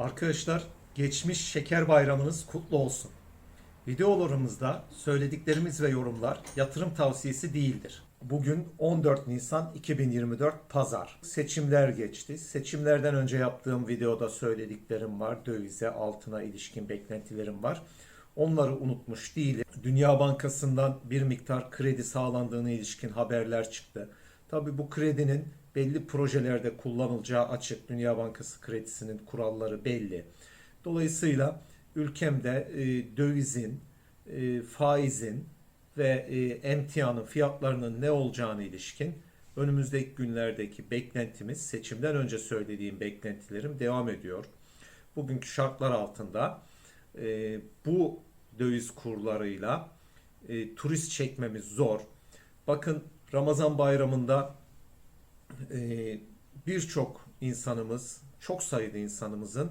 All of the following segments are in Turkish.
Arkadaşlar geçmiş şeker bayramınız kutlu olsun. Videolarımızda söylediklerimiz ve yorumlar yatırım tavsiyesi değildir. Bugün 14 Nisan 2024 Pazar. Seçimler geçti. Seçimlerden önce yaptığım videoda söylediklerim var. Dövize, altına ilişkin beklentilerim var. Onları unutmuş değilim. Dünya Bankası'ndan bir miktar kredi sağlandığına ilişkin haberler çıktı. Tabii bu kredinin belli projelerde kullanılacağı açık. Dünya Bankası kredisinin kuralları belli. Dolayısıyla ülkemde e, dövizin, e, faizin ve e, emtianın fiyatlarının ne olacağına ilişkin önümüzdeki günlerdeki beklentimiz, seçimden önce söylediğim beklentilerim devam ediyor. Bugünkü şartlar altında e, bu döviz kurlarıyla e, turist çekmemiz zor. Bakın Ramazan bayramında e, birçok insanımız, çok sayıda insanımızın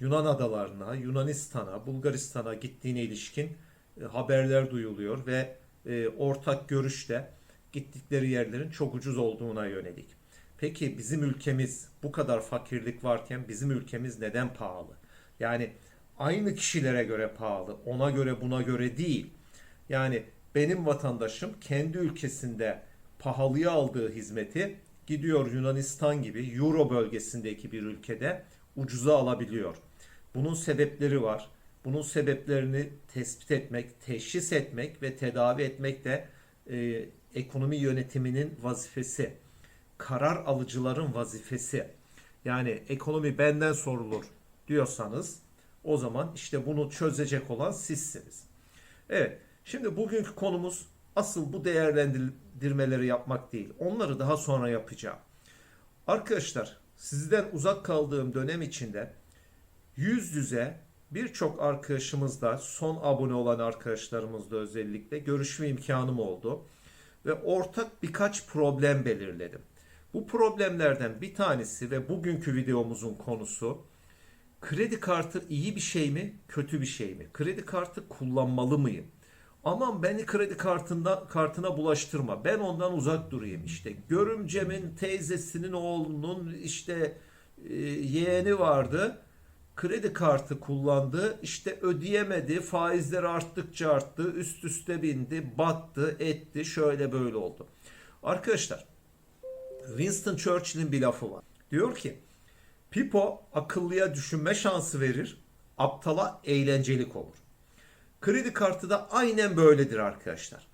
Yunan adalarına, Yunanistan'a, Bulgaristan'a gittiğine ilişkin e, haberler duyuluyor ve e, ortak görüşte gittikleri yerlerin çok ucuz olduğuna yönelik. Peki bizim ülkemiz bu kadar fakirlik varken bizim ülkemiz neden pahalı? Yani aynı kişilere göre pahalı, ona göre buna göre değil. Yani benim vatandaşım kendi ülkesinde pahalıya aldığı hizmeti gidiyor Yunanistan gibi Euro bölgesindeki bir ülkede ucuza alabiliyor. Bunun sebepleri var. Bunun sebeplerini tespit etmek, teşhis etmek ve tedavi etmek de e, ekonomi yönetiminin vazifesi. Karar alıcıların vazifesi. Yani ekonomi benden sorulur diyorsanız o zaman işte bunu çözecek olan sizsiniz. Evet, şimdi bugünkü konumuz asıl bu değerlendirmeleri yapmak değil. Onları daha sonra yapacağım. Arkadaşlar, sizden uzak kaldığım dönem içinde yüz yüze birçok arkadaşımızla son abone olan arkadaşlarımızla özellikle görüşme imkanım oldu ve ortak birkaç problem belirledim. Bu problemlerden bir tanesi ve bugünkü videomuzun konusu kredi kartı iyi bir şey mi, kötü bir şey mi? Kredi kartı kullanmalı mıyım? Aman beni kredi kartında kartına bulaştırma. Ben ondan uzak durayım işte. Görümcemin teyzesinin oğlunun işte e, yeğeni vardı. Kredi kartı kullandı. işte ödeyemedi. Faizler arttıkça arttı. Üst üste bindi. Battı, etti. Şöyle böyle oldu. Arkadaşlar Winston Churchill'in bir lafı var. Diyor ki Pipo akıllıya düşünme şansı verir. Aptala eğlencelik olur. Kredi kartı da aynen böyledir arkadaşlar.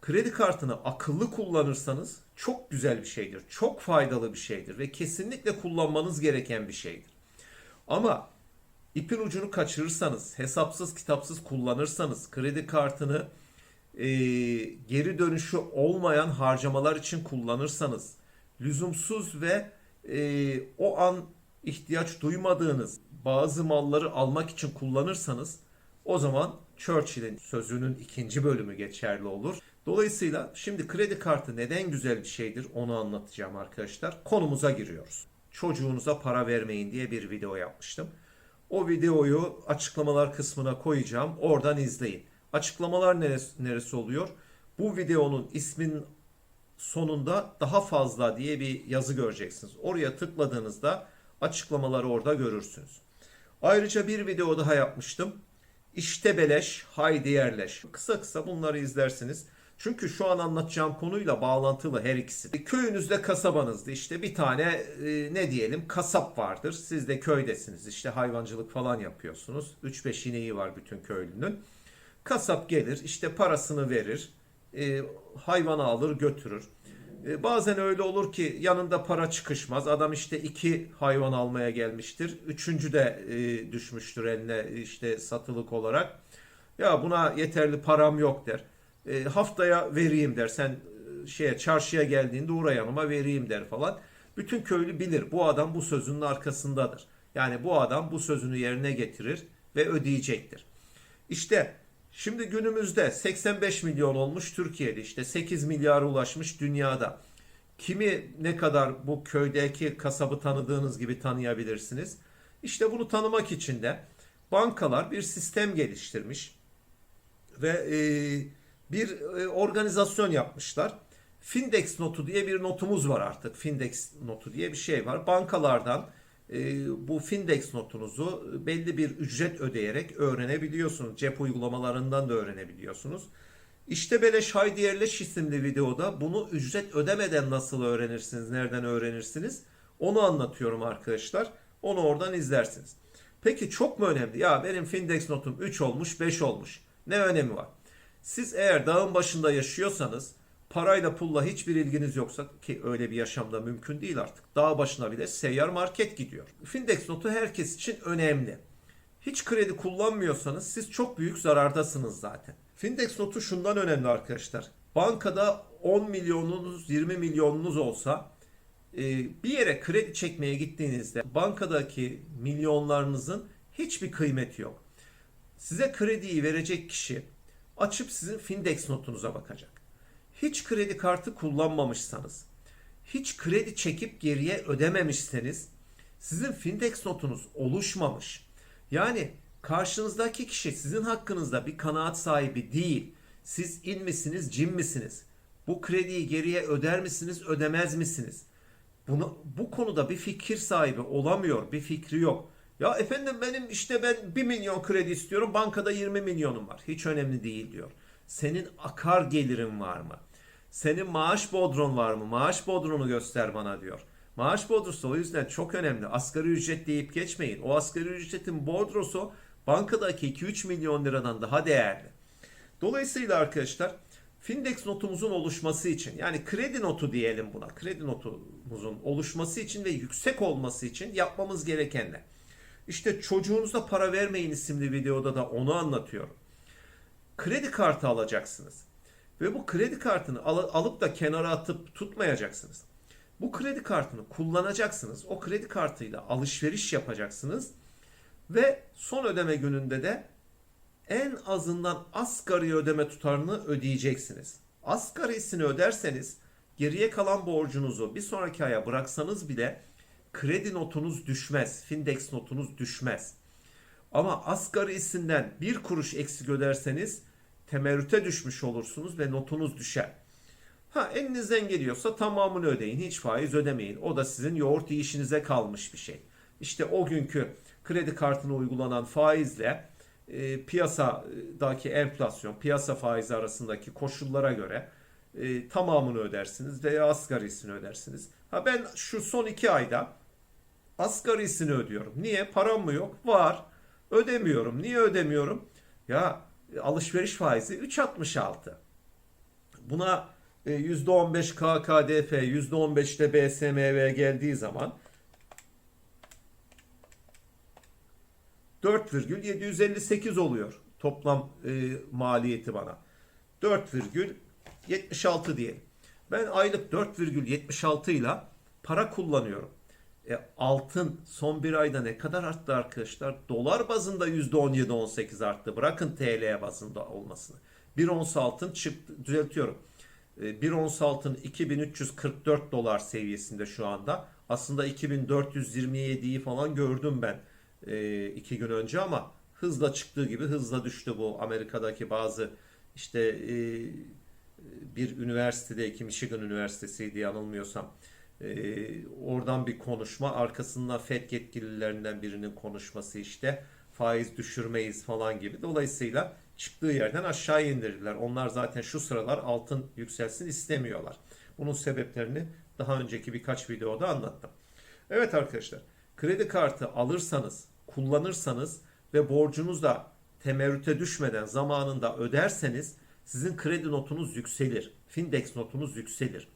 Kredi kartını akıllı kullanırsanız çok güzel bir şeydir. Çok faydalı bir şeydir ve kesinlikle kullanmanız gereken bir şeydir. Ama ipin ucunu kaçırırsanız, hesapsız kitapsız kullanırsanız, kredi kartını e, geri dönüşü olmayan harcamalar için kullanırsanız, lüzumsuz ve e, o an ihtiyaç duymadığınız bazı malları almak için kullanırsanız o zaman Churchill'in sözünün ikinci bölümü geçerli olur. Dolayısıyla şimdi kredi kartı neden güzel bir şeydir onu anlatacağım arkadaşlar. Konumuza giriyoruz. Çocuğunuza para vermeyin diye bir video yapmıştım. O videoyu açıklamalar kısmına koyacağım. Oradan izleyin. Açıklamalar neresi, neresi oluyor? Bu videonun ismin sonunda daha fazla diye bir yazı göreceksiniz. Oraya tıkladığınızda açıklamaları orada görürsünüz. Ayrıca bir video daha yapmıştım. İşte beleş, haydi yerleş. Kısa kısa bunları izlersiniz. Çünkü şu an anlatacağım konuyla bağlantılı her ikisi. Köyünüzde kasabanızda işte bir tane e, ne diyelim kasap vardır. Siz de köydesiniz işte hayvancılık falan yapıyorsunuz. 3-5 ineği var bütün köylünün. Kasap gelir işte parasını verir. E, hayvanı alır götürür. E, bazen öyle olur ki yanında para çıkışmaz. Adam işte iki hayvan almaya gelmiştir. Üçüncü de e, düşmüştür eline işte satılık olarak. Ya buna yeterli param yok der. E, haftaya vereyim der. Sen şeye çarşıya geldiğinde uğra yanıma vereyim der falan. Bütün köylü bilir. Bu adam bu sözünün arkasındadır. Yani bu adam bu sözünü yerine getirir ve ödeyecektir. İşte Şimdi günümüzde 85 milyon olmuş Türkiye'de işte 8 milyara ulaşmış dünyada. Kimi ne kadar bu köydeki kasabı tanıdığınız gibi tanıyabilirsiniz. İşte bunu tanımak için de bankalar bir sistem geliştirmiş ve e, bir e, organizasyon yapmışlar. Findex notu diye bir notumuz var artık. Findex notu diye bir şey var. Bankalardan bu Findex notunuzu belli bir ücret ödeyerek öğrenebiliyorsunuz. Cep uygulamalarından da öğrenebiliyorsunuz. İşte Beleş Haydi Yerleş isimli videoda bunu ücret ödemeden nasıl öğrenirsiniz, nereden öğrenirsiniz onu anlatıyorum arkadaşlar. Onu oradan izlersiniz. Peki çok mu önemli? Ya benim Findex notum 3 olmuş, 5 olmuş. Ne önemi var? Siz eğer dağın başında yaşıyorsanız parayla pulla hiçbir ilginiz yoksa ki öyle bir yaşamda mümkün değil artık. Dağ başına bile seyyar market gidiyor. Findex notu herkes için önemli. Hiç kredi kullanmıyorsanız siz çok büyük zarardasınız zaten. Findex notu şundan önemli arkadaşlar. Bankada 10 milyonunuz 20 milyonunuz olsa e, bir yere kredi çekmeye gittiğinizde bankadaki milyonlarınızın hiçbir kıymeti yok. Size krediyi verecek kişi açıp sizin Findex notunuza bakacak. Hiç kredi kartı kullanmamışsanız, hiç kredi çekip geriye ödememişseniz sizin Findex notunuz oluşmamış. Yani karşınızdaki kişi sizin hakkınızda bir kanaat sahibi değil. Siz in misiniz, cin misiniz? Bu krediyi geriye öder misiniz, ödemez misiniz? Bunu, bu konuda bir fikir sahibi olamıyor, bir fikri yok. Ya efendim benim işte ben 1 milyon kredi istiyorum, bankada 20 milyonum var. Hiç önemli değil diyor. Senin akar gelirin var mı? Senin maaş bodron var mı? Maaş bodronu göster bana diyor. Maaş bodrosu o yüzden çok önemli. Asgari ücret deyip geçmeyin. O asgari ücretin bodrosu bankadaki 2-3 milyon liradan daha değerli. Dolayısıyla arkadaşlar Findex notumuzun oluşması için yani kredi notu diyelim buna. Kredi notumuzun oluşması için ve yüksek olması için yapmamız gereken ne? İşte çocuğunuza para vermeyin isimli videoda da onu anlatıyorum. Kredi kartı alacaksınız. Ve bu kredi kartını al- alıp da kenara atıp tutmayacaksınız. Bu kredi kartını kullanacaksınız. O kredi kartıyla alışveriş yapacaksınız. Ve son ödeme gününde de en azından asgari ödeme tutarını ödeyeceksiniz. Asgarisini öderseniz geriye kalan borcunuzu bir sonraki aya bıraksanız bile kredi notunuz düşmez. Findex notunuz düşmez. Ama asgarisinden bir kuruş eksik öderseniz temerrüte düşmüş olursunuz ve notunuz düşer. Ha elinizden geliyorsa tamamını ödeyin. Hiç faiz ödemeyin. O da sizin yoğurt yiyişinize kalmış bir şey. İşte o günkü kredi kartına uygulanan faizle e, piyasadaki enflasyon, piyasa faizi arasındaki koşullara göre e, tamamını ödersiniz veya asgarisini ödersiniz. Ha ben şu son iki ayda asgarisini ödüyorum. Niye? Param mı yok? Var. Ödemiyorum. Niye ödemiyorum? Ya alışveriş faizi 3.66. Buna e, %15 KKDF, %15 de BSMV geldiği zaman 4,758 oluyor toplam e, maliyeti bana. 4,76 diyelim. Ben aylık 4,76 ile para kullanıyorum. E, altın son bir ayda ne kadar arttı arkadaşlar? Dolar bazında %17-18 arttı. Bırakın TL bazında olmasını. Bir ons altın çıktı, düzeltiyorum. E, bir ons altın 2344 dolar seviyesinde şu anda. Aslında 2427'yi falan gördüm ben e, iki gün önce ama hızla çıktığı gibi hızla düştü bu Amerika'daki bazı işte e, bir üniversitedeki Michigan Üniversitesi'ydi yanılmıyorsam e, oradan bir konuşma arkasından FED yetkililerinden birinin konuşması işte faiz düşürmeyiz falan gibi. Dolayısıyla çıktığı yerden aşağı indirdiler. Onlar zaten şu sıralar altın yükselsin istemiyorlar. Bunun sebeplerini daha önceki birkaç videoda anlattım. Evet arkadaşlar kredi kartı alırsanız kullanırsanız ve borcunuz da temerrüte düşmeden zamanında öderseniz sizin kredi notunuz yükselir. Findex notunuz yükselir.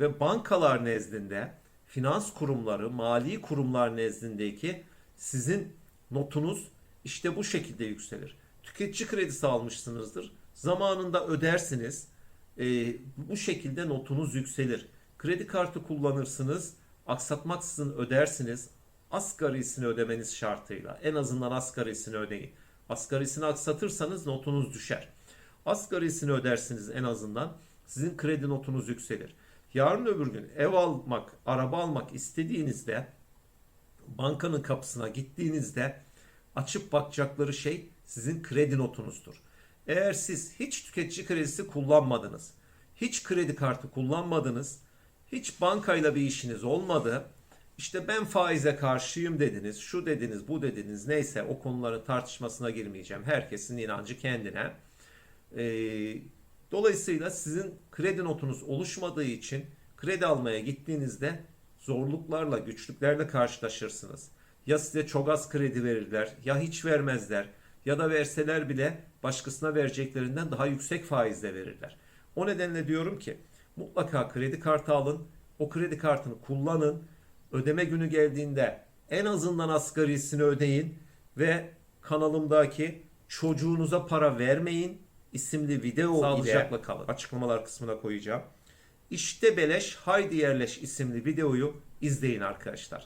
Ve bankalar nezdinde, finans kurumları, mali kurumlar nezdindeki sizin notunuz işte bu şekilde yükselir. Tüketici kredisi almışsınızdır. Zamanında ödersiniz. Ee, bu şekilde notunuz yükselir. Kredi kartı kullanırsınız. Aksatmaksızın ödersiniz asgarisini ödemeniz şartıyla. En azından asgarisini ödeyin. Asgarisini aksatırsanız notunuz düşer. Asgarisini ödersiniz en azından sizin kredi notunuz yükselir. Yarın öbür gün ev almak, araba almak istediğinizde bankanın kapısına gittiğinizde açıp bakacakları şey sizin kredi notunuzdur. Eğer siz hiç tüketici kredisi kullanmadınız, hiç kredi kartı kullanmadınız, hiç bankayla bir işiniz olmadı, İşte ben faize karşıyım dediniz, şu dediniz, bu dediniz neyse o konuların tartışmasına girmeyeceğim. Herkesin inancı kendine. Ee, dolayısıyla sizin kredi notunuz oluşmadığı için kredi almaya gittiğinizde zorluklarla, güçlüklerle karşılaşırsınız. Ya size çok az kredi verirler, ya hiç vermezler, ya da verseler bile başkasına vereceklerinden daha yüksek faizle verirler. O nedenle diyorum ki mutlaka kredi kartı alın, o kredi kartını kullanın, ödeme günü geldiğinde en azından asgarisini ödeyin ve kanalımdaki çocuğunuza para vermeyin isimli video Sağlıcakla kalın. Açıklamalar kısmına koyacağım. İşte beleş haydi yerleş isimli videoyu izleyin arkadaşlar.